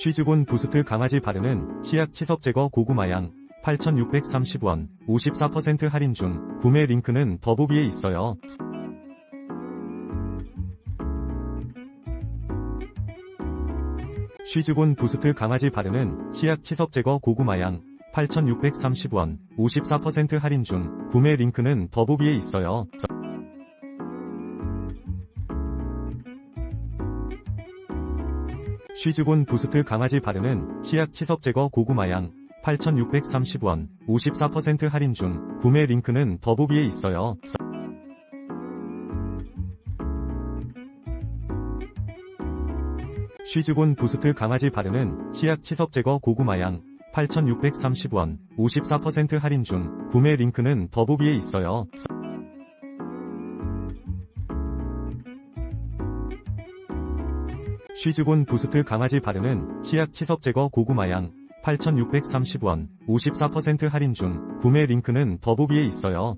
쉬즈본 부스트 강아지 바르는 치약 치석 제거 고구마향 8,630원 54% 할인 중 구매 링크는 더보기에 있어요. 쉬즈본 부스트 강아지 바르는 치약 치석 제거 고구마향 8,630원 54% 할인 중 구매 링크는 더보기에 있어요. 쉬즈본 부스트 강아지 바르는 치약 치석 제거 고구마향 8,630원 54% 할인 중 구매 링크는 더보기에 있어요. 쉬즈본 부스트 강아지 바르는 치약 치석 제거 고구마향 8,630원 54% 할인 중 구매 링크는 더보기에 있어요. 쉬즈본 부스트 강아지 바르는 치약 치석 제거 고구마향 8,630원 54% 할인 중 구매 링크는 더보기에 있어요.